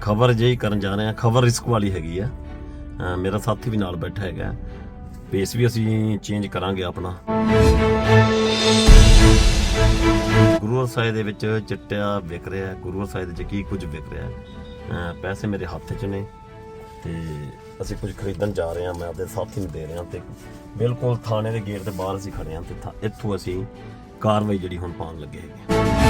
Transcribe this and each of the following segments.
ਖਬਰ ਜਿਹੀ ਕਰਨ ਜਾ ਰਹੇ ਹਾਂ। ਖਬਰ ਰਿਸਕ ਵਾਲੀ ਹੈਗੀ ਆ। ਮੇਰਾ ਸਾਥੀ ਵੀ ਨਾਲ ਬੈਠਾ ਹੈਗਾ। ਪੇਸ ਵੀ ਅਸੀਂ ਚੇਂਜ ਕਰਾਂਗੇ ਆਪਣਾ। ਗੁਰੂ ਸਾਹਿਬ ਦੇ ਵਿੱਚ ਚਿੱਟਿਆ ਵਿਕ ਰਿਹਾ ਹੈ। ਗੁਰੂ ਸਾਹਿਬ ਦੇ ਵਿੱਚ ਕੀ ਕੁਝ ਵਿਕ ਰਿਹਾ ਪੈਸੇ ਮੇਰੇ ਹੱਥ 'ਚ ਨੇ ਤੇ ਅਸੀਂ ਕੁਝ ਖਰੀਦਣ ਜਾ ਰਹੇ ਹਾਂ। ਮੈਂ ਆਪਣੇ ਸਾਥੀ ਨੂੰ ਦੇ ਰਿਹਾ ਤੇ ਬਿਲਕੁਲ ਥਾਣੇ ਦੇ ਗੇਟ ਦੇ ਬਾਹਰ ਅਸੀਂ ਖੜੇ ਹਾਂ ਤੇ ਥਾ- ਇੱਥੋਂ ਅਸੀਂ ਕਾਰਵਾਈ ਜਿਹੜੀ ਹੁਣ ਪਾਉਣ ਲੱਗੇ ਹੈਗੇ।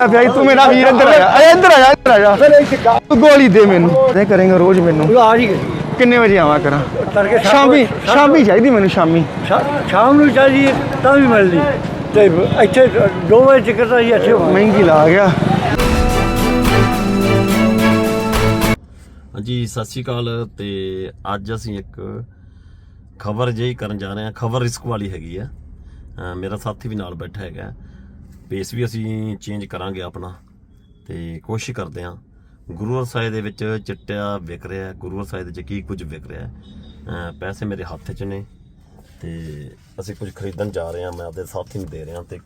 ਭਾਈ ਤੂੰ ਮੇਰਾ ਵੀਰ ਇੱਧਰ ਆ ਅਰੇ ਇੱਧਰ ਆ ਜਾ ਇੱਧਰ ਆ ਜਾ। ਤੂੰ ਗੋਲੀ ਦੇ ਮੈਨੂੰ। ਤੇ ਕਰੇਗਾ ਰੋਜ਼ ਮੈਨੂੰ। ਆ ਜੀ। ਕਿੰਨੇ ਵਜੇ ਆਵਾਂ ਕਰਾਂ? ਸ਼ਾਮੀ ਸ਼ਾਮੀ ਚਾਹੀਦੀ ਮੈਨੂੰ ਸ਼ਾਮੀ। ਸ਼ਾਮ ਨੂੰ ਚਾਹੀਦੀ ਤਾਂ ਵੀ ਮਿਲਦੀ। ਤੇ ਇੱਥੇ 2 ਵਜੇ ਚਿਕਰ ਤਾਂ ਜੀ ਇੱਥੇ ਮਹਿੰਗੀ ਲਾ ਗਿਆ। ਜੀ ਸਤਿ ਸ਼੍ਰੀ ਅਕਾਲ। ਤੇ ਅੱਜ ਅਸੀਂ ਇੱਕ ਖਬਰ ਜਿਹੀ ਕਰਨ ਜਾ ਰਹੇ ਹਾਂ। ਖਬਰ ਰਿਸਕ ਵਾਲੀ ਹੈਗੀ ਆ। ਮੇਰਾ ਸਾਥੀ ਵੀ ਨਾਲ ਬੈਠਾ ਹੈਗਾ। ਪੇਸ ਵੀ ਅਸੀਂ ਚੇਂਜ ਕਰਾਂਗੇ ਆਪਣਾ ਤੇ ਕੋਸ਼ਿਸ਼ ਕਰਦੇ ਹਾਂ। ਗੁਰੂ ਸਾਹਿਬ ਦੇ ਵਿੱਚ ਚਿੱਟਾ ਵਿਕ ਰਿਹਾ ਹੈ। ਗੁਰੂ ਸਾਹਿਬ ਦੇ ਵਿੱਚ ਕੀ ਕੁਝ ਵਿਕ ਰਿਹਾ ਪੈਸੇ ਮੇਰੇ ਹੱਥ 'ਚ ਨੇ ਤੇ ਅਸੀਂ ਕੁਝ ਖਰੀਦਣ ਜਾ ਰਹੇ ਹਾਂ। ਮੈਂ ਆਪਣੇ ਸਾਥੀ ਨੂੰ ਦੇ ਰਿਹਾ ਤੇ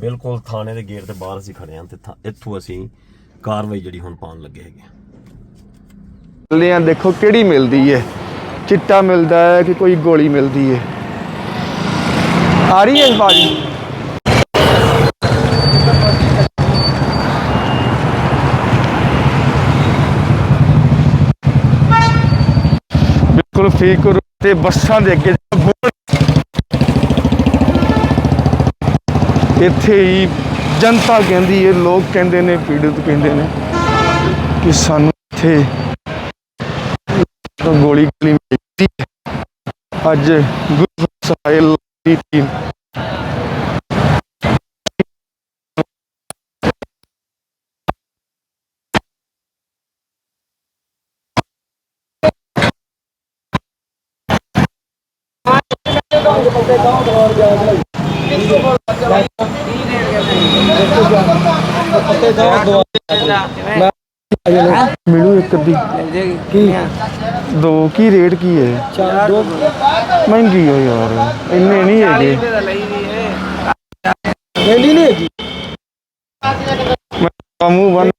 ਬਿਲਕੁਲ ਥਾਣੇ ਦੇ ਗੇਟ ਦੇ ਬਾਹਰ ਅਸੀਂ ਖੜੇ ਹਾਂ ਤੇ ਥਾ- ਇੱਥੋਂ ਅਸੀਂ ਕਾਰਵਾਈ ਜਿਹੜੀ ਹੁਣ ਪਾਉਣ ਲੱਗੇ ਹੈਗੇ ਲਿਆਂ ਦੇਖੋ ਕਿਹੜੀ ਮਿਲਦੀ ਹੈ ਚਿੱਟਾ ਮਿਲਦਾ ਹੈ ਕਿ ਕੋਈ ਗੋਲੀ ਮਿਲਦੀ ਹੈ ਆ ਰਹੀ ਹੈ ਬਾਜੀ ਬਿਲਕੁਲ ਤੇ ਬੱਸਾਂ ਦੇ ਅੱਗੇ ਇੱਥੇ ਹੀ ਜਨਤਾ ਕਹਿੰਦੀ ਹੈ ਲੋਕ ਕਹਿੰਦੇ ਨੇ, ਪੀੜਤ ਕਹਿੰਦੇ ਨੇ ਕਿ ਸਾਨੂੰ ਇੱਥੇ ਗੋਲੀ ਗੋਲੀ ਮਿਲਦੀ ਅੱਜ ਗੁਰੂ ਸਾਹਿਬ ਦੀ ਟੀਮ ਮਿਲੂ ਇੱਕ ਅੱਧੀ ਕੀ ਦੋ ਕੀ ਰੇਟ ਕੀ ਹੈ? ਚਾਰ ਦੋ ਮਹਿੰਗੀ ਹੋ ਯਾਰ ਇੰਨੇ ਨਹੀਂ ਹੈਗੇ। ਲੈਣੀ ਨਹੀਂ ਹੈਗੀ। ਮੂੰਹ ਬੰਨ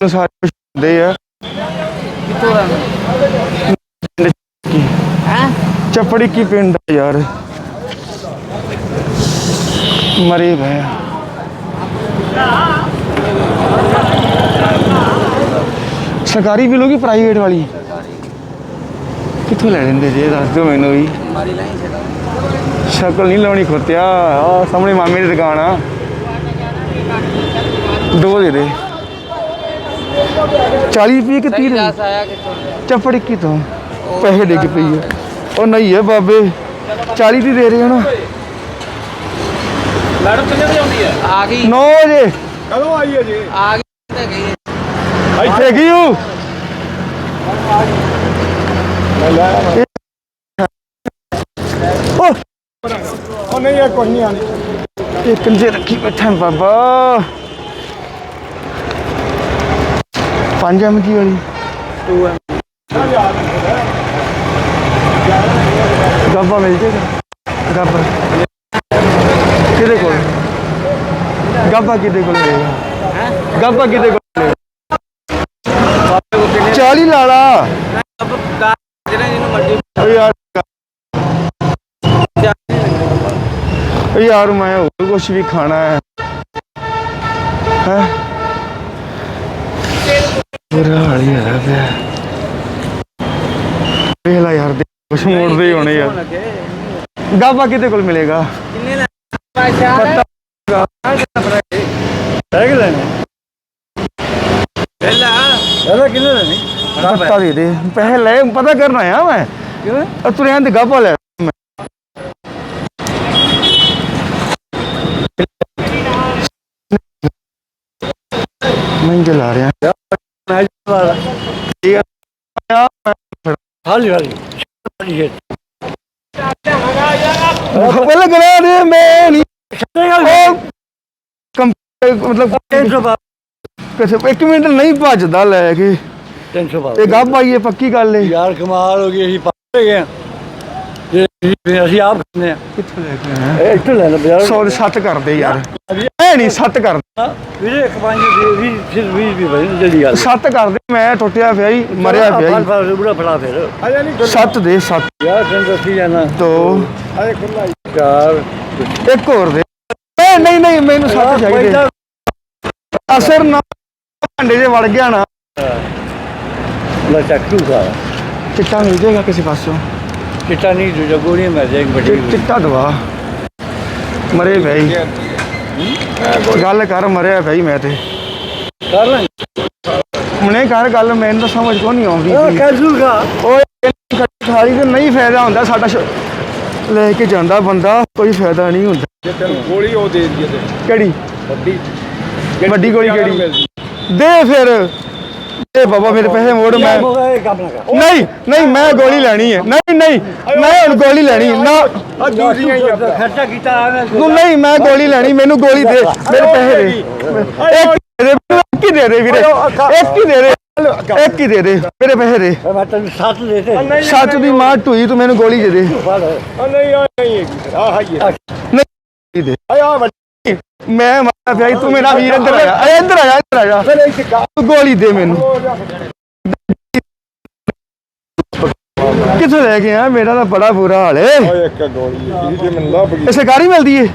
ਸਾਰੇ ਕੁਛ ਹੁੰਦੇ ਆ। ਚੱਪੜੀ ਕੀ ਪਿੰਡ ਆ ਯਾਰ? ਮਰੇ ਭੈ ਸਰਕਾਰੀ ਮਿਲੂਗੀ ਪ੍ਰਾਈਵੇਟ ਵਾਲੀ। ਕਿੱਥੋਂ ਲੈ ਲੈਂਦੇ ਜੇ ਦੱਸ ਦਿਓ ਮੈਨੂੰ ਵੀ। ਸ਼ਕਲ ਨਹੀਂ ਲਾਉਣੀ ਖੋਤਿਆ ਆ ਸਾਹਮਣੇ ਮਾਮੇ ਦੀ ਦੁਕਾਨ ਆ। ਦੋ ਦੇ ਦੇ। 40 ਰੁਪਏ ਕਿ 30 ਰੁਪਏ ਚੱਪੜ ਕੀ ਤੋਂ। ਪੈਸੇ ਡਿੱਗ ਪਈ ਆ। ਉਹ ਨਹੀਂ ਹੈ ਬਾਬੇ। 40 ਦੀ ਦੇ ਰਹੇ ਹੋ ਨਾ ਮੈਡਮ ਕਿੰਨੇ ਵਜੇ ਆਉਂਦੀ ਹੈ? ਆ ਗਈ। 9 ਵਜੇ। ਕਦੋਂ ਆਈ ਹੈ ਜੀ? ਆ ਗਈ ਤੇ ਗਈ ਇੱਥੇ ਗਈ ਹੂੰ ਉਹ ਨਹੀਂ ਇਹ ਕੋਈ ਨਹੀਂ ਆਣੀ ਇਹ ਕੰਜੇ ਰੱਖੀ ਬੈਠਾ ਬਾਬਾ। 5 ਐਮ ਵਾਲੀ। ਗੱਬਾ ਮਿਲ ਜੇਗਾ ਗੱਬਾ। ਕਿਹਦੇ ਕੋਲ? ਗੱਬਾ ਕਿਹਦੇ ਕੋਲ ਮਿਲੇਗਾ ਗੱਬਾ ਕਿਹਦੇ ਕੋਲ ਮਿਲੇਗਾ 40 ਲਾ ਜਿਹਨੂੰ ਮਰਜ਼ੀ ਯਾਰ। ਯਾਰ, ਮੈਂ ਹੋਰ ਕੁਝ ਵੀ ਖਾਣਾ ਹੈ। ਹੈ? ਬੁਰਾ ਹਾਲ ਹੀ ਹੋਇਆ ਪਿਆ ਵੇਖ ਲੈ ਯਾਰ ਦੇ ਮੋੜਦੇ ਹੀ ਹੋਣੇ ਯਾਰ। ਗਾਬਾ ਕਿਤੇ ਕੋਲ ਮਿਲੇਗਾ? ਕਿੰਨੇ ਲੈ ਪੈਸਾ ਹੈਗੇ ਲੈਣੇ ਪਹਿਲਾ ਦਾਦਾ ਕਿੰਨੇ ਲੈਣੇ ਪਤਾ ਦੇ ਦੇ ਪੈਸੇ ਲੈ ਪਤਾ ਕਰਨਾ ਆਇਆ ਮੈਂ ਕਿਵੇਂ ਆ ਤੂੰ ਰਹਿਣ ਦੇ ਗਾਬਾ ਲੈ ਮੈਂ। ਮਹਿੰਗੇ ਲਾ ਰਿਹਾ ਹਾਲੀ ਹਾਲੀ ਹਾਲੀ ਹੈ ਦੇ ਮੈਂ ਨਹੀਂ ਮਤਲਬ 300 ਬਾਅਦ ਕਿਸੇ ਇੱਕ ਮਿੰਟ ਨਹੀਂ ਭੱਜਦਾ ਲੈ ਕੇ। 300 ਬਾਅਦ ਇਹ ਗੱਭ ਆਈਏ ਪੱਕੀ ਗੱਲ ਏ ਯਾਰ ਕਮਾਲ ਹੋ ਗਈ ਅਸੀਂ ਪਾਏ ਗਏ ਹਾਂ। ਜੇ ਅਸੀਂ- ਅਸੀਂ ਆਪ ਖਾਂਦੇ ਆ ਕਿੱਥੋਂ ਲੈ ਕੇ ਆਇਆ? ਇਹ ਇੱਥੋਂ ਲੈ ਲਓ ਬਾਜ਼ਾਰ। ਸੌ ਦੇ ਸੱਤ ਕਰਦੇ ਯਾਰ। ਐ ਨਹੀਂ ਸੱਤ ਕਰਦੇ। ਵੀਰੇ ਇੱਕ ਪੰਜ ਵੀ ਫਿਰ 20 ਵੀ ਬਣ ਜਲਦੀ ਗੱਲ ਸੱਤ ਕਰਦੇ ਮੈਂ ਟੁੱਟਿਆ ਪਿਆ ਹੀ ਮਰਿਆ ਪਿਆ ਫੜ ਹੀ ਫੜ ਬੁੜਾ ਫੜਾ ਫਿਰ। ਸੱਤ ਦੇ ਸੱਤ। ਯਾਰ ਤੈਨੂੰ ਦੱਸੀ ਜਾਣਾ। ਦੋ। ਅਰੇ ਖੁੱਲਾ ਚਾਰ। ਇੱਕ ਹੋਰ ਦੇ। ਨਹੀਂ ਨਹੀਂ ਨਹੀਂ ਮੈਨੂੰ ਸੱਤ ਚਾਹੀਦੇ ਅਸਰ ਨਾ ਭਾਂਡੇ 'ਚ ਵੜ ਗਿਆ ਨਾ। ਲੈ ਚੱਕ ਖਾ ਚਿੱਟਾ ਮਿਲ ਜਾਏਗਾ ਕਿਸੇ ਪਾਸੋਂ। ਚਿੱਟਾ ਨਹੀਂ ਦੂਜਾ ਗੋਲੀਆਂ ਮਿਲ ਜਾਏਗੀ ਵੱਡੀ ਚਿੱਟਾ ਦਵਾ। ਮਰੇ ਭਾਈ। ਗੱਲ ਕਰ ਮਰਿਆ ਭਾਈ ਮੈਂ ਤੇ। ਕਰ ਲੈ। ਹੁਣੇ ਕਰ ਗੱਲ ਮੈਨੂੰ ਤਾਂ ਸਮਝ ਕੋ ਨਹੀਂ ਆਉਂਦੀ ਉਹ। ਕੈਸੂਗਾ ਓਏ ਖਾਲੀ ਤੇ ਨਹੀਂ ਫਾਇਦਾ ਹੁੰਦਾ ਸਾਡਾ ਲੈ ਕੇ ਜਾਂਦਾ ਬੰਦਾ ਕੋਈ ਫਾਇਦਾ ਨਹੀਂ ਹੁੰਦਾ। ਗੋਲੀ ਉਹ ਦੇ ਦਈਏ ਤੇ। ਕਿਹੜੀ? ਵੱਡੀ। ਵੱਡੀ ਗੋਲੀ ਕਿਹੜੀ? ਦੇ ਫਿਰ। ਦੇ ਬਾਬਾ ਮੇਰੇ ਪੈਸੇ ਮੋੜ ਮੈਂ ਨਾ ਨਹੀਂ ਨਹੀਂ ਮੈਂ ਗੋਲੀ ਲੈਣੀ ਹੈ। ਨਹੀਂ ਨਹੀਂ ਮੈਂ ਹੁਣ ਗੋਲੀ ਲੈਣੀ ਹੈ। ਨਾ ਆ ਦੂਜੀਆਂ ਹੀ ਆ ਖਰਚਾ ਕੀਤਾ ਤੂੰ ਨਹੀਂ ਮੈਂ ਗੋਲੀ ਲੈਣੀ ਮੈਨੂੰ ਗੋਲੀ ਦੇ ਮੇਰੇ ਪੈਸੇ ਦੇ। ਇੱਕ ਦੇ ਦੇ ਵੀਰੇ। ਇੱਕ ਹੀ ਦੇ ਦੇ। ਇੱਕ ਹੀ ਦੇ ਦੇ? ਮੇਰੇ ਪੈਸੇ ਦੇ। ਮੈਂ ਤੈਨੂੰ ਸੱਤ ਦੇ ਤੇ ਸੱਚ ਦੀ ਮਾਂ ਢੂਈ ਤੂੰ ਮੈਨੂੰ ਗੋਲੀ ਦੇ ਦੇ। ਫੜ। ਨਹੀਂ ਆ ਨਹੀਂ ਆ ਹਾਈ ਨਹੀਂ ਦੇ। ਆ ਵੱਡੀ। ਮੈਂ ਮਾਰਾ ਪਿਆ ਸੀ, ਤੂੰ ਮੇਰਾ ਵੀਰ ਇੱਧਰ ਆ ਜਾ ਇੱਧਰ ਆ ਜਾ ਇੱਧਰ ਆ ਜਾ ਫਿਰ ਇੱਥੇ ਗਾ ਤੂੰ ਗੋਲੀ ਦੇ ਮੈਨੂੰ। ਕਿੱਥੋਂ ਲੈ ਕੇ ਆ ਮੇਰਾ ਤਾਂ ਬੜਾ ਬੁਰਾ ਹਾਲ ਏ ਓਏ ਇੱਕ ਗੋਲੀ ਜੇ ਮੈਨੂੰ ਲੱਭ ਗਈ। ਇਹ ਸਰਕਾਰੀ ਮਿਲਦੀ ਏ।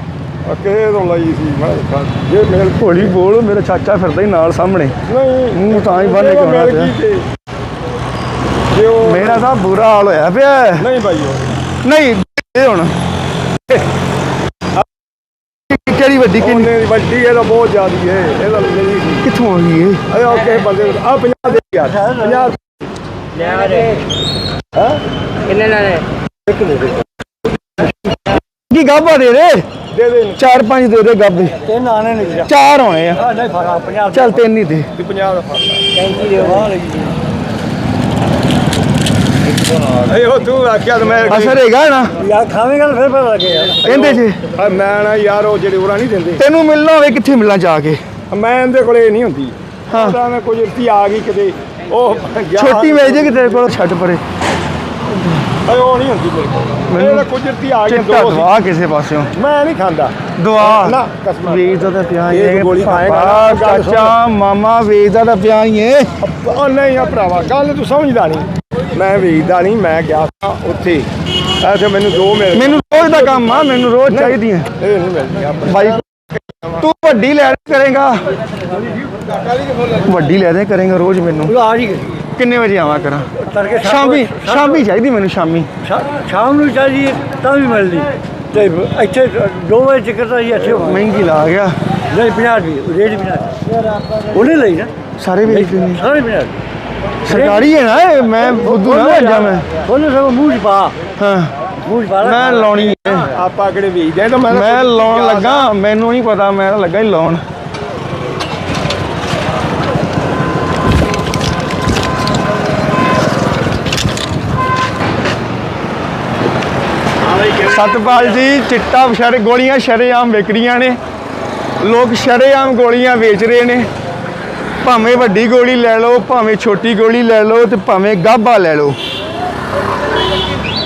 ਕਿਸੇ ਤੋਂ ਲਈ ਸੀ? ਮੈਂ ਕਿਹਾ, ਜੇ ਮਿਲ ਹੌਲੀ ਬੋਲ ਮੇਰਾ ਚਾਚਾ ਫਿਰਦਾ ਹੀ ਨਾਲ ਸਾਹਮਣੇ। ਨਹੀਂ ਮੂੰਹ ਤਾਂ ਹੀ ਬੰਨ ਜੇ ਕੇ ਉਹ ਆਉਣਾ ਮਿਲ ਪਿਆ। ਗਈ ਤੇ ਜੇ ਉਹ ਮੇਰਾ ਤਾਂ ਬੁਰਾ ਹਾਲ ਹੋਇਆ ਪਿਆ। ਨਹੀਂ ਭਾਈ ਨਹੀਂ ਇਹ ਹੁਣ। ਕਿਹੜੀ ਵੱਡੀ ਕਿੰਨੀ ਵੱਡੀ ਇਹ ਤਾਂ ਬਹੁਤ ਜ਼ਿਆਦੀ ਹੈ ਇਹਦਾ ਲਈ ਸੀ। ਕਿੱਥੋਂ ਆ ਗਈ ਏ? ਅਰੇ ਕਿਸੇ ਬੰਦੇ ਆ। 50 ਦੇ। ਗਿਆ 50 ਕਿੰਨੇ ਲੈਣੇ ਕੀ ਗਾਬਾ ਦੇ ਦੇ? ਦੇ ਦੇ। ਚਾਰ ਪੰਜ ਦੇ ਦੇ ਗਾਬੇ ਤਿੰਨ ਆਣੇ ਨੇ ਵੀਰਾ ਚਾਰ ਹੋਣੇ ਆ। ਨਹੀਂ ਫੜਾ 50 ਚੱਲ ਤਿੰਨ ਹੀ ਦੇ। 50 ਦਾ ਫ਼ਰਕ ਕੈਂਚੀ ਦੇ ਵਾਹ ਲੱਗੀ ਉਹ ਤੂੰ ਆਖਿਆ ਤੇ ਮੈਂ ਅਸਰ ਹੈਗਾ ਨਾ। ਯਾਰ ਖਾਵੇਂਗਾ ਫਿਰ ਪਤਾ ਲੱਗੇ ਯਾਰ। ਕਹਿੰਦੇ ਜੀ। ਆ ਮੈਂ ਨਾ ਯਾਰ ਉਹ ਜਿਹੜੇ ਉਰਾ ਨਹੀਂ ਦਿੰਦੇ। ਤੈਨੂੰ ਮਿਲਣਾ ਹੋਵੇ ਕਿੱਥੇ ਮਿਲਣਾ ਜਾ ਕੇ? ਮੈਂ ਇਹਦੇ ਕੋਲੇ ਨਹੀਂ ਹੁੰਦੀ। ਹਾਂ। ਮੈਂ ਕੋਈ ਰਤੀ ਆ ਗਈ ਕਿਤੇ। ਉਹ ਛੋਟੀ ਮਿਲ ਤੇਰੇ ਕੋਲ ਛੱਡ ਪਰੇ। ਅਏ ਉਹ ਨਹੀਂ ਹੁੰਦੀ ਮੇਰੇ ਕੋਲ। ਮੈਨੂੰ ਇਹ ਤਾਂ ਕੁਝ ਰਤੀ ਆ ਗਈ ਚਿੱਟਾ ਦੋ ਸੀ। ਦਵਾ ਕਿਸੇ ਪਾਸਿਓਂ। ਮੈਂ ਨਹੀਂ ਖਾਂਦਾ। ਦੁਆ ਨਾ, ਕਸਮ। ਨਾਲ। ਵੇਚਦਾ ਤਾਂ ਪਿਆ ਹੀ ਇਹ ਹੈ। ਗੋਲੀ ਖਾਏਗਾ ਪਾਪਾ, ਨਾ, ਗੱਲ ਸੁਣ। ਚਾਚਾ ਮਾਮਾ ਵੇਚਦਾ ਤਾਂ ਪਿਆ ਹੀ ਹੈ। ਉਹ ਨਹੀਂ ਆ ਭਰਾਵਾ ਗੱਲ ਤੂੰ ਸਮਝਦਾ ਨਹੀਂ। ਮੈਂ ਵੇਚਦਾ ਨਹੀਂ ਮੈਂ ਗਿਆ ਸਾਂ ਉੱਥੇ। ਐਸੇ ਮੈਨੂੰ ਦੋ ਮਿਲ ਮੈਨੂੰ ਰੋਜ਼ ਦਾ ਕੰਮ ਆ ਮੈਨੂੰ ਰੋਜ਼ ਚਾਹੀਦੀਆਂ। ਇਹ ਨਹੀਂ ਮਿਲਦੀ ਆਪਣੇ। ਬਾਈ ਤੂੰ ਵੱਡੀ ਲੈ ਦੇ ਕਰੇਗਾ। ਵੱਡੀ ਲੈ ਦੇ ਕਰੇਗਾ ਰੋਜ਼ ਮੈਨੂੰ। ਆ ਜੀ। ਕਿੰਨੇ ਵਜੇ ਆਵਾਂ ਕਰਾਂ? ਤੜਕੇ ਸੱਤ ਸ਼ਾਮੀ ਵਜੇ- ਸ਼ਾਮੀ ਚਾਹੀਦੀ ਮੈਨੂੰ ਸ਼ਾਮੀ। ਸ਼ਾ- ਸ਼ਾਮ ਨੂੰ ਚਾਹੀਦੀ ਹੈ, ਤਾਂ ਵੀ ਮਿਲਦੀ। ਤੇ ਇੱਥੇ 2 ਵਜੇ ਤੱਕ ਤਾਂ ਇਹ ਇੱਥੇ ਹੋਣਾ। ਮਹਿੰਗੀ ਲਾ ਗਿਆ। ਨਹੀਂ 50 ਰੁਪਏ ਰੇਟ 50 ਉਹਨੇ ਲਈ ਨਾ? ਸਾਰੇ ਵੇਚਦੇ ਨੇ। ਸਾਰੇ 50 ਸਰਕਾਰੀ ਹੈ ਨਾ ਇਹ, ਮੈਂ ਬੁੱਧੂ ਨਾ ਜਾ ਮੈਂ। ਉਹਨੇ ਸਭ ਮੂੰਹ 'ਚ ਪਾ। ਹਾਂ। ਮੂੰਹ 'ਚ ਪਾ ਲੈ। ਮੈਂ ਲਾਉਣੀ ਹੈ। ਆਪਾਂ ਕਿਹੜੇ ਵੇਚਦੇ ਆ ਤਾਂ ਮੈਂ ਤਾਂ ਮੈਂ ਲਾਉਣ ਲੱਗਾ ਮੈਨੂੰ ਨਹੀਂ ਪਤਾ ਮੈਂ ਤਾਂ ਲੱਗਾ ਹੀ ਲਾਉਣ। ਸਤਪਾਲ ਜੀ, ਚਿੱਟਾ ਸ਼ਰੇ ਗੋਲੀਆਂ ਸ਼ਰੇਆਮ ਵਿਕ ਰਹੀਆਂ ਨੇ। ਲੋਕ ਸ਼ਰੇਆਮ ਗੋਲੀਆਂ ਵੇਚ ਰਹੇ ਨੇ। ਭਾਵੇਂ ਵੱਡੀ ਗੋਲੀ ਲੈ ਲਓ, ਭਾਵੇਂ ਛੋਟੀ ਗੋਲੀ ਲੈ ਲਓ ਤੇ ਭਾਵੇਂ ਗਾਬਾ ਲੈ ਲਓ।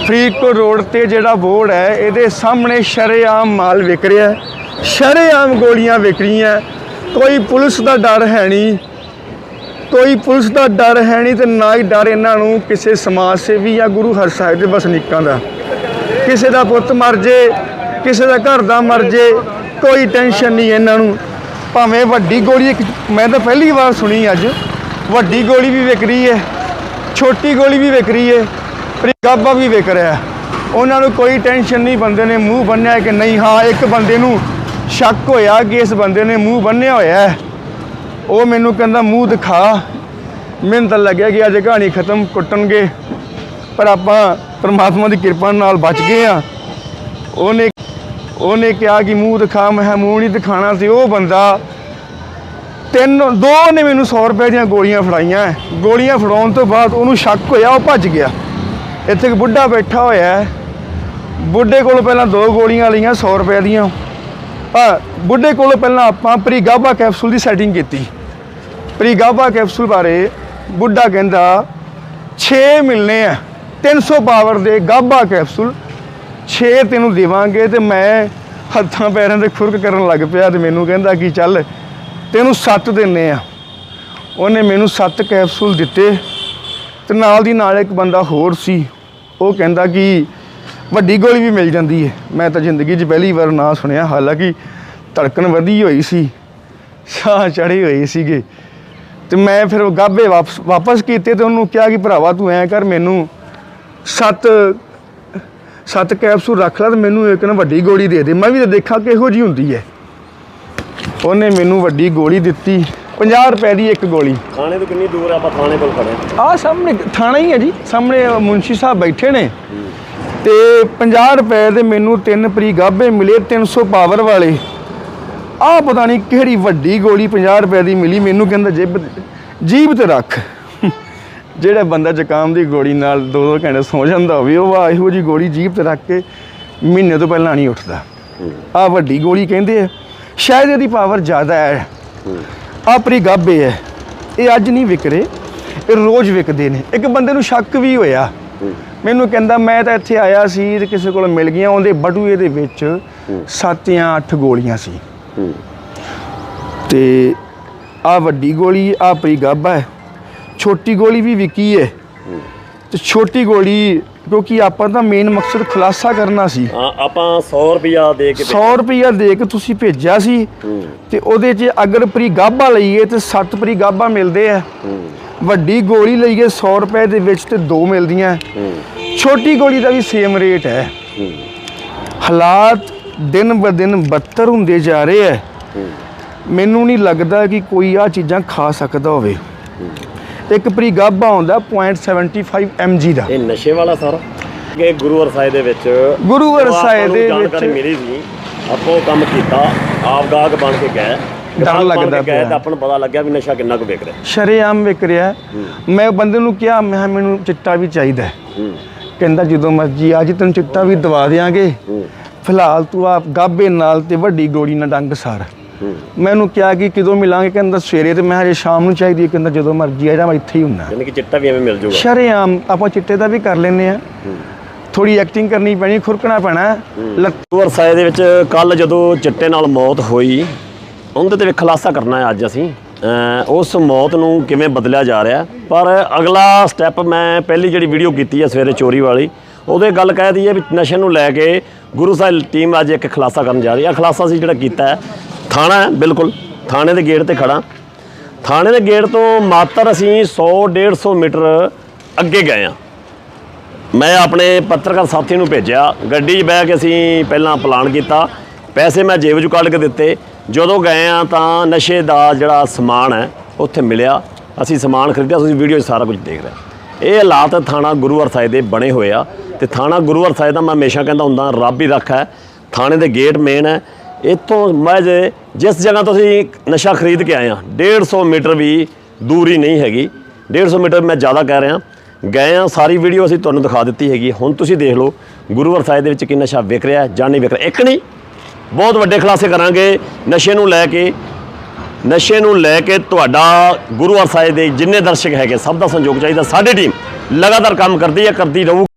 ਫਰੀਦਕੋਟ ਰੋਡ ਤੇ ਜਿਹੜਾ ਬੋਰਡ ਹੈ, ਇਹਦੇ ਸਾਹਮਣੇ ਸ਼ਰੇਆਮ ਮਾਲ ਵਿਕ ਰਿਹਾ ਹੈ। ਸ਼ਰੇਆਮ ਗੋਲੀਆਂ ਵਿਕ ਰਹੀਆਂ ਕੋਈ ਪੁਲਿਸ ਦਾ ਡਰ ਹੈ ਨਹੀਂ। ਕੋਈ ਪੁਲਿਸ ਦਾ ਡਰ ਹੈ ਨਹੀਂ ਤੇ ਨਾ ਹੀ ਡਰ ਇਹਨਾਂ ਨੂੰ ਕਿਸੇ ਸਮਾਜ ਸੇਵੀ ਜਾਂ ਗੁਰੂ ਹਰ ਸਾਹਿਬ ਦੇ ਵਸਨੀਕਾਂ ਦਾ। ਕਿਸੇ ਦਾ ਪੁੱਤ ਮਰ ਜੇ, ਕਿਸੇ ਦਾ ਘਰ ਦਾ ਮਰ ਜੇ, ਕੋਈ ਟੈਨਸ਼ਨ ਨਹੀਂ ਇਹਨਾਂ ਨੂੰ। ਭਾਵੇਂ ਵੱਡੀ ਗੋਲੀ ਇੱਕ ਮੈਂ ਤਾਂ ਪਹਿਲੀ ਵਾਰ ਸੁਣੀ ਅੱਜ। ਵੱਡੀ ਗੋਲੀ ਵੀ ਵਿਕ ਰਹੀ ਹੈ, ਛੋਟੀ ਗੋਲੀ ਵੀ ਵਿਕ ਰਹੀ ਹੈ, ਪਰ ਵੀ ਵਿਕ ਰਿਹਾ। ਉਹਨਾਂ ਨੂੰ ਕੋਈ ਟੈਨਸ਼ਨ ਨਹੀਂ, ਬੰਦੇ ਨੇ ਮੂੰਹ ਬੰਨਿਆ ਕਿ ਨਹੀਂ, ਹਾਂ, ਇੱਕ ਬੰਦੇ ਨੂੰ ਸ਼ੱਕ ਹੋਇਆ ਕਿ ਇਸ ਬੰਦੇ ਨੇ ਮੂੰਹ ਬੰਨਿਆ ਹੋਇਆ ਉਹ ਮੈਨੂੰ ਕਹਿੰਦਾ, ਮੂੰਹ ਦਿਖਾ। ਮੈਨੂੰ ਤਾਂ ਲੱਗਿਆ ਕਿ ਅੱਜ ਕਹਾਣੀ ਖਤਮ, ਕੁੱਟਣਗੇ। ਪਰ ਆਪਾਂ ਪਰਮਾਤਮਾ ਦੀ ਕਿਰਪਾ ਨਾਲ ਬਚ ਗਏ ਆ ਉਹਨੇ ਉਹਨੇ ਕਿਹਾ ਕਿ ਮੂੰਹ ਦਿਖਾ, ਮੈਂ ਕਿਹਾ, ਮੂੰਹ ਨਹੀਂ ਦਿਖਾਣਾ ਸੀ। ਉਹ ਬੰਦਾ ਤਿੰਨ, ਦੋ ਨੇ ਮੈਨੂੰ 100 ਰੁਪਏ ਦੀਆਂ ਗੋਲੀਆਂ ਫੜਾਈਆਂ। ਗੋਲੀਆਂ ਫੜਾਉਣ ਤੋਂ ਬਾਅਦ ਉਹਨੂੰ ਸ਼ੱਕ ਹੋਇਆ, ਉਹ ਭੱਜ ਗਿਆ। ਇੱਥੇ ਇੱਕ ਬੁੱਢਾ ਬੈਠਾ ਹੋਇਆ ਬੁੱਢੇ ਕੋਲ ਪਹਿਲਾਂ ਦੋ ਗੋਲੀਆਂ ਲਈਆਂ 100 ਰੁਪਏ ਦੀਆਂ। ਆ, ਬੁੱਢੇ ਕੋਲ ਪਹਿਲਾਂ ਆਪਾਂ ਪ੍ਰੀਗਾਬਾ ਕੈਪਸੂਲ ਦੀ ਸੈਟਿੰਗ ਕੀਤੀ। ਪ੍ਰੀਗਾਬਾ ਕੈਪਸੂਲ ਬਾਰੇ ਬੁੱਢਾ ਕਹਿੰਦਾ 6 ਮਿਲਨੇ ਆ। 300 ਪਾਵਰ ਦੇ ਗਾਬਾ ਕੈਪਸੂਲ 6 ਤੈਨੂੰ ਦੇਵਾਂਗੇ ਤੇ ਮੈਂ ਹੱਥਾਂ ਪੈਰਾਂ ਤੇ ਖੁਰਕ ਕਰਨ ਲੱਗ ਪਿਆ ਤੇ ਮੈਨੂੰ ਕਹਿੰਦਾ ਕਿ ਚੱਲ ਤੈਨੂੰ 7 ਦਿੰਨੇ ਆ। ਉਹਨੇ ਮੈਨੂੰ 7 ਕੈਪਸੂਲ ਦਿੱਤੇ ਤੇ ਨਾਲ ਦੀ ਨਾਲ ਇੱਕ ਬੰਦਾ ਹੋਰ ਸੀ। ਉਹ ਕਹਿੰਦਾ ਕਿ ਵੱਡੀ ਗੋਲੀ ਵੀ ਮਿਲ ਜਾਂਦੀ ਹੈ ਮੈਂ ਤਾਂ ਜ਼ਿੰਦਗੀ 'ਚ ਪਹਿਲੀ ਵਾਰ ਨਾ ਸੁਣਿਆ, ਹਾਲਾਂਕਿ ਧੜਕਣ ਵਧੀ ਹੋਈ ਸੀ ਸਾਹ ਚੜੇ ਹੋਏ ਸੀਗੇ। ਤੇ ਮੈਂ ਫਿਰ ਉਹ ਗਾਬੇ ਵਾਪਸ ਵਾਪਸ ਕੀਤੇ ਤੇ ਉਹਨੂੰ ਕਿਹਾ ਕਿ ਭਰਾਵਾ ਤੂੰ ਐਂ ਕਰ, ਮੈਨੂੰ ਸੱਤ ਸੱਤ ਕੈਪਸੂਲ ਰੱਖ ਲੈ ਤੇ ਮੈਨੂੰ ਇੱਕ ਨਾ ਵੱਡੀ ਗੋਲੀ ਦੇ ਦੇ। ਮੈਂ ਵੀ ਦੇਖਾਂ ਕਿਹੋ ਜੀ ਹੁੰਦੀ ਹੈ ਉਹਨੇ ਮੈਨੂੰ ਵੱਡੀ ਗੋਲੀ ਦਿੱਤੀ 50 ਰੁਪਏ ਦੀ ਇੱਕ ਗੋਲੀ। ਥਾਣੇ ਤੋਂ ਕਿੰਨੀ ਦੂਰ ਆ ਆਪਾਂ ਥਾਣੇ ਕੋਲ ਖੜੇ। ਆ? ਸਾਹਮਣੇ ਥਾਣਾ ਹੀ ਹੈ ਜੀ ਸਾਹਮਣੇ ਮੁੰਸ਼ੀ ਸਾਹਿਬ ਬੈਠੇ ਨੇ। ਤੇ 50 ਰੁਪਏ ਦੇ ਮੈਨੂੰ ਤਿੰਨ ਪ੍ਰੀ ਗਾਬੇ ਮਿਲੇ 300 ਪਾਵਰ ਵਾਲੇ। ਆ ਪਤਾ ਨਹੀਂ ਕਿਹੜੀ ਵੱਡੀ ਗੋਲੀ 50 ਰੁਪਏ ਦੀ ਮਿਲੀ ਮੈਨੂੰ ਕਹਿੰਦਾ ਜੇਬ ਜੀਬ ਤੇ ਰੱਖ। ਜਿਹੜਾ ਬੰਦਾ ਜ਼ੁਕਾਮ ਦੀ ਗੋਲੀ ਨਾਲ ਦੋ ਦੋ ਘੰਟੇ ਸੌ ਜਾਂਦਾ ਹੋਵੇ ਉਹ ਆ ਇਹੋ ਜੀ ਗੋਲੀ ਜੀਬ ਤੇ ਰੱਖ ਕੇ ਮਹੀਨੇ ਤੋਂ ਪਹਿਲਾਂ ਨਹੀਂ ਉੱਠਦਾ। ਆ ਵੱਡੀ ਗੋਲੀ ਕਹਿੰਦੇ ਆ। ਸ਼ਾਇਦ ਇਹਦੀ ਪਾਵਰ ਜ਼ਿਆਦਾ ਹੈ। ਆ ਪ੍ਰੀ ਗਾਬੇ ਹੈ। ਇਹ ਅੱਜ ਨਹੀਂ ਵਿਕ ਰਹੇ ਇਹ ਰੋਜ਼ ਵਿਕਦੇ ਨੇ। ਇੱਕ ਬੰਦੇ ਨੂੰ ਸ਼ੱਕ ਵੀ ਹੋਇਆ। ਮੈਨੂੰ ਕਹਿੰਦਾ ਮੈਂ ਤਾਂ ਇੱਥੇ ਆਇਆ ਸੀ ਤੇ ਕਿਸੇ ਕੋਲ ਮਿਲ ਗਈਆਂ। ਉਹਦੇ ਬਟੂਏ ਦੇ ਵਿੱਚ ਸੱਤ ਜਾਂ ਅੱਠ ਗੋਲੀਆਂ ਸੀ। ਤੇ ਆ ਵੱਡੀ ਗੋਲੀ ਆ ਪ੍ਰੀ ਗਾਬਾ ਹੈ। ਛੋਟੀ ਗੋਲੀ ਵੀ ਵਿਕੀ ਹੈ। ਤੇ ਛੋਟੀ ਗੋਲੀ ਕਿਉਂਕਿ ਆਪਾਂ ਤਾਂ ਮੇਨ ਮਕਸਦ ਖੁਲਾਸਾ ਕਰਨਾ ਸੀ। ਹਾਂ ਆਪਾਂ 100 ਰੁਪਿਆ ਦੇ ਕੇ 100 ਰੁਪਈਆ ਦੇ ਕੇ ਤੁਸੀਂ ਭੇਜਿਆ ਸੀ। ਤੇ ਉਹਦੇ 'ਚ ਅਗਰ ਪ੍ਰੀ ਗਾਬਾ ਲਈਏ ਤੇ 7 ਪ੍ਰੀ ਗਾਬਾ ਮਿਲਦੇ ਆ। ਵੱਡੀ ਗੋਲੀ ਲਈਏ 100 ਰੁਪਏ ਦੇ ਵਿੱਚ ਤੇ ਦੋ ਮਿਲਦੀਆਂ। ਛੋਟੀ ਗੋਲੀ ਦਾ ਵੀ ਸੇਮ ਰੇਟ ਹੈ। ਹਾਲਾਤ ਦਿਨ ਬ ਦਿਨ ਬੱਤਰ ਹੁੰਦੇ ਜਾ ਰਹੇ ਹੈ। ਮੈਨੂੰ ਨਹੀਂ ਲੱਗਦਾ ਕਿ ਕੋਈ ਆ ਚੀਜ਼ਾਂ ਖਾ ਸਕਦਾ ਹੋਵੇ। ਇੱਕ ਪ੍ਰੀ ਗਾਬਾ ਹੁੰਦਾ 0.75 mg ਦਾ। ਇਹ ਨਸ਼ੇ ਵਾਲਾ ਸਾਰਾ? ਕਿ ਗੁਰੂ ਅਰਸਾਏ ਦੇ ਵਿੱਚ ਗੁਰੂ ਜਦੋਂ ਅਰਸਾਏ ਆਪਾਂ ਨੂੰ ਦੇ ਜਾਣਕਾਰੀ ਵਿੱਚ- ਮਿਲੀ ਸੀ ਆਪਾਂ ਕੰਮ ਕੀਤਾ ਆਪ ਗਾਹਕ ਬਣ ਕੇ ਗਏ। ਬਣ ਲੱਗਦਾ ਪਿਆ। ਤਾਂ ਆਪਾਂ ਨੂੰ ਪਤਾ ਲੱਗਿਆ ਵੀ ਨਸ਼ਾ ਕਿੰਨਾ ਕੁ ਵਿਕ ਰਿਹਾ। ਸ਼ਰੇਆਮ ਵਿਕ ਰਿਹਾ। ਹੈ। ਮੈਂ ਬੰਦੇ ਨੂੰ ਕਿਹਾ ਮੈਂ ਮੈਨੂੰ ਚਿੱਟਾ ਵੀ ਚਾਹੀਦਾ ਹੈ। ਕਹਿੰਦਾ ਜਦੋਂ ਮਰਜ਼ੀ ਅੱਜ ਤੈਨੂੰ ਚਿੱਟਾ ਵੀ ਦਵਾ ਦੇਾਂਗੇ ਫਿਲਹਾਲ ਤੂੰ ਆਪ ਗਾਬੇ ਨਾਲ ਤੇ ਵੱਡੀ ਗੋਲੀ ਨਾਲ ਡੰਗ ਸਾਰ। ਮੈਨੂੰ ਕਿਹਾ ਕਿ ਕਦੋਂ ਮਿਲਾਂਗੇ? ਕਹਿੰਦਾ ਸਵੇਰੇ ਤੇ ਮੈਂ ਹਜੇ ਸ਼ਾਮ ਨੂੰ ਚਾਹੀਦੀ ਹੈ ਕਹਿੰਦਾ ਜਦੋਂ ਮਰਜ਼ੀ ਆ ਜਾ ਮੈਂ ਇੱਥੇ ਹੀ ਹੁੰਨਾ। ਯਾਨੀ ਕਿ ਚਿੱਟਾ ਵੀ ਐਵੇਂ ਮਿਲ ਜਾਊਗਾ ਸ਼ਰੇਆਮ ਆਪਾਂ ਚਿੱਟੇ ਦਾ ਵੀ ਕਰ ਲੈਨੇ ਆ। ਥੋੜੀ ਐਕਟਿੰਗ ਕਰਨੀ ਪੈਣੀ ਖੁਰਕਣਾ ਪੈਣਾ। ਲੱਤ ਗੁਰੂ ਅਰਸਾਏ ਦੇ ਵਿੱਚ ਕੱਲ ਜਦੋਂ ਚਿੱਟੇ ਨਾਲ ਮੌਤ ਹੋਈ ਉਹਦੇ ਤੇ ਖੁਲਾਸਾ ਕਰਨਾ ਹੈ ਅੱਜ ਅਸੀਂ। ਉਸ ਮੌਤ ਨੂੰ ਕਿਵੇਂ ਬਦਲਿਆ ਜਾ ਰਿਹਾ? ਪਰ ਅਗਲਾ ਸਟੈਪ ਮੈਂ ਪਹਿਲੀ ਜਿਹੜੀ ਵੀਡੀਓ ਕੀਤੀ ਹੈ ਸਵੇਰੇ ਚੋਰੀ ਵਾਲੀ ਉਹਦੇ ਗੱਲ ਕਹਿ ਹੈ ਵੀ ਨਸ਼ੇ ਨੂੰ ਲੈ ਕੇ ਗੁਰੂ ਸਾਹਿਬ ਟੀਮ ਅੱਜ ਇੱਕ ਖੁਲਾਸਾ ਕਰਨ ਜਾ ਰਹੀ ਹੈ। ਖੁਲਾਸਾ ਸੀ ਜਿਹੜਾ ਕੀਤਾ ਹੈ ਥਾਣਾ ਹੈ, ਬਿਲਕੁਲ। ਥਾਣੇ ਦੇ ਗੇਟ ਤੇ ਖੜਾ। ਥਾਣੇ ਦੇ ਗੇਟ ਤੋਂ ਮਾਤਰ ਅਸੀਂ 100 150 ਮੀਟਰ ਅੱਗੇ ਗਏ ਆ ਮੈਂ ਆਪਣੇ ਪੱਤਰਕਾਰ ਸਾਥੀ ਨੂੰ ਭੇਜਿਆ। ਗੱਡੀ 'ਚ ਬਹਿ ਕੇ ਅਸੀਂ ਪਹਿਲਾਂ ਪਲਾਨ ਕੀਤਾ। ਪੈਸੇ ਮੈਂ ਜੇਬ 'ਚੋਂ ਕੱਢ ਕੇ ਦਿੱਤੇ। ਜਦੋਂ ਗਏ ਆ ਤਾਂ ਨਸ਼ੇ ਦਾ ਜਿਹੜਾ ਸਮਾਨ ਹੈ, ਉੱਥੇ ਮਿਲਿਆ। ਅਸੀਂ ਸਮਾਨ ਖਰੀਦਿਆ, ਤੁਸੀਂ ਵੀਡੀਓ 'ਚ ਸਾਰਾ ਕੁਝ ਦੇਖ ਰਹੇ ਇਹ ਹਾਲਾਤ ਥਾਣਾ ਗੁਰੂ ਸਾਹਿਬ ਦੇ ਬਣੇ ਹੋਏ ਆ। ਤੇ ਥਾਣਾ ਗੁਰੂ ਸਾਹਿਬ ਦਾ ਮੈਂ ਹਮੇਸ਼ਾ ਕਹਿੰਦਾ ਹੁੰਦਾ, ਰੱਬ ਹੀ ਰੱਖਾ ਹੈ। ਥਾਣੇ ਦੇ ਗੇਟ ਮੇਨ ਹੈ। ਇੱਥੋਂ ਮੈਂ ਜੇ ਜਿਸ ਜਗ੍ਹਾ ਤੋਂ ਅਸੀਂ ਨਸ਼ਾ ਖਰੀਦ ਕੇ ਆਏ ਆ 150 ਮੀਟਰ ਵੀ ਦੂਰੀ ਨਹੀਂ ਹੈਗੀ। 150 ਮੀਟਰ ਮੈਂ ਜ਼ਿਆਦਾ ਕਹਿ ਰਿਹਾ। ਗਏ ਆ ਸਾਰੀ ਵੀਡੀਓ ਅਸੀਂ ਤੁਹਾਨੂੰ ਦਿਖਾ ਦਿੱਤੀ ਹੈਗੀ। ਹੁਣ ਤੁਸੀਂ ਦੇਖ ਲਓ, ਗੁਰੂ ਸਾਹਿਬ ਦੇ ਵਿੱਚ ਕੀ ਨਸ਼ਾ ਵਿਕ ਰਿਹਾ ਜਾਂ ਨਹੀਂ ਵਿਕ ਰਿਹਾ। ਇੱਕ ਨਹੀਂ, ਬਹੁਤ ਵੱਡੇ ਖੁਲਾਸੇ ਕਰਾਂਗੇ ਨਸ਼ੇ ਨੂੰ ਲੈ ਕੇ। ਨਸ਼ੇ ਨੂੰ ਲੈ ਕੇ ਤੁਹਾਡਾ ਗੁਰੂ ਅਰਸਾਏ ਦੇ ਜਿੰਨੇ ਦਰਸ਼ਕ ਹੈਗੇ, ਸਭ ਦਾ ਸੰਯੋਗ ਚਾਹੀਦਾ। ਸਾਡੀ ਟੀਮ ਲਗਾਤਾਰ ਕੰਮ ਕਰਦੀ ਹੈ, ਕਰਦੀ ਰਹੂ।